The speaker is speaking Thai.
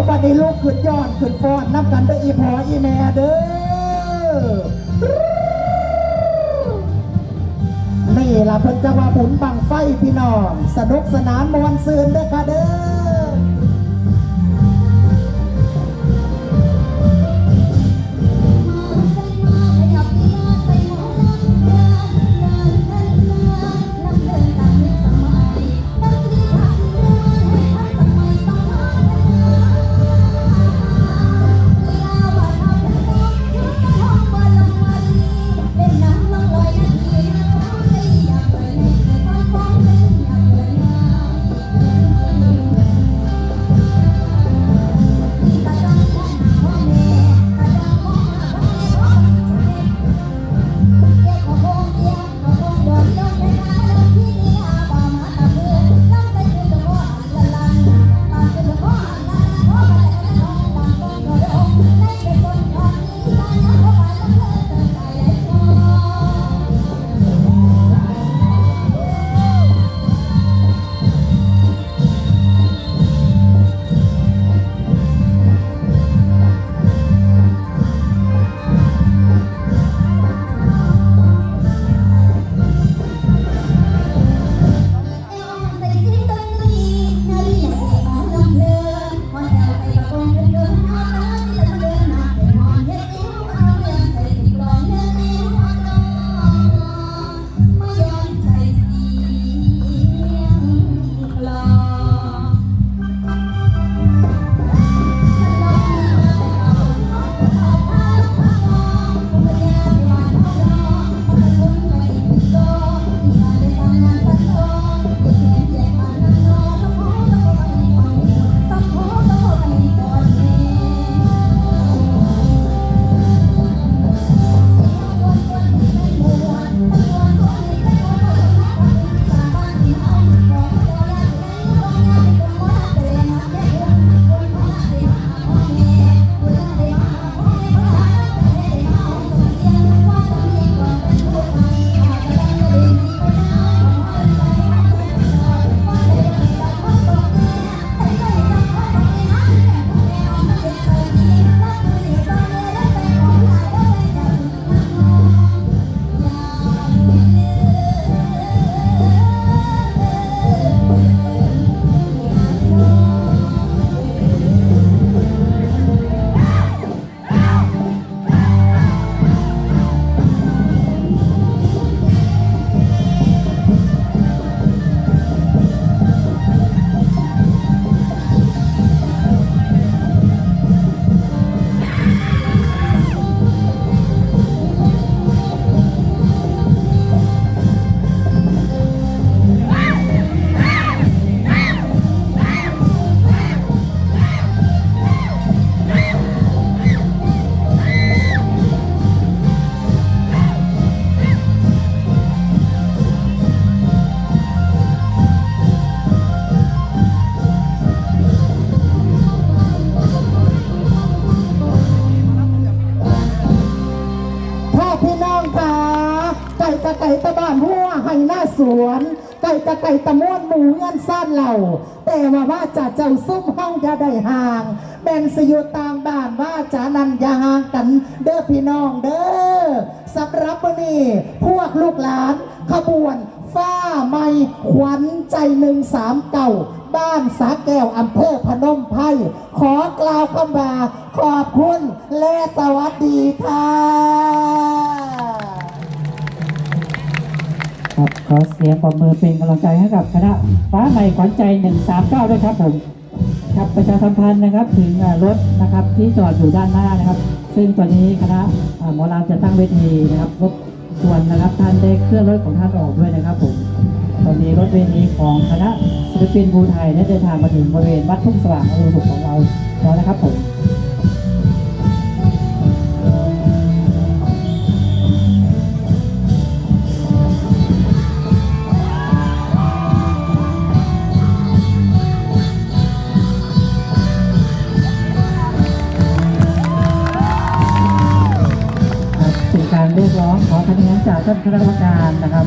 ย้อนขึ้นฟอนนับกันด้ออีพออีแม่เด้อนี่ล่ะเพิ่นจะว่าผุนบังไฟพี่น้อง สนุกสนานมวนซืนเด้อค่ะเด้อ สวนไก่ตะไก่ตะม้วนหมูเงินซ่านเหล่า แต่ว่าว่าจะเจ้าซุ้มห้องอย่าได้ห่างแบ่งสยู่ตามบ้านว่าจานันอย่าห่างกัน เด้อพี่น้องเด้อสำหรับวันนี้พวกลูกหลาน ขบวนฟ้าไม่ขวัญใจหนึ่งสามเก่า บ้านสาแก้วอำเภอพนมไพรขอกล่าวคำว่าขอบคุณและสวัสดีค่ะ ขอเสียงปรบมือเป็นกำลังใจให้กับคณะฟ้าใหม่ขวัญใจ 139 ด้วยครับผมครับประชาสัมพันธ์นะครับถึงรถนะครับที่จอดอยู่ด้านหน้านะครับ ซึ่งตอนนี้คณะอ่าหมอลำจะตั้งเวทีนะครับรบกวนนะครับท่านได้เคลื่อนรถของท่านออกด้วยนะครับผมตอนนี้รถเวทีของคณะศิลปินภูไทยได้เดินทางมาถึงบริเวณวัดทุ่งสว่างอรุณสุขของเราแล้วนะครับผม คะแนนจากท่านคณะกรรมการนะครับ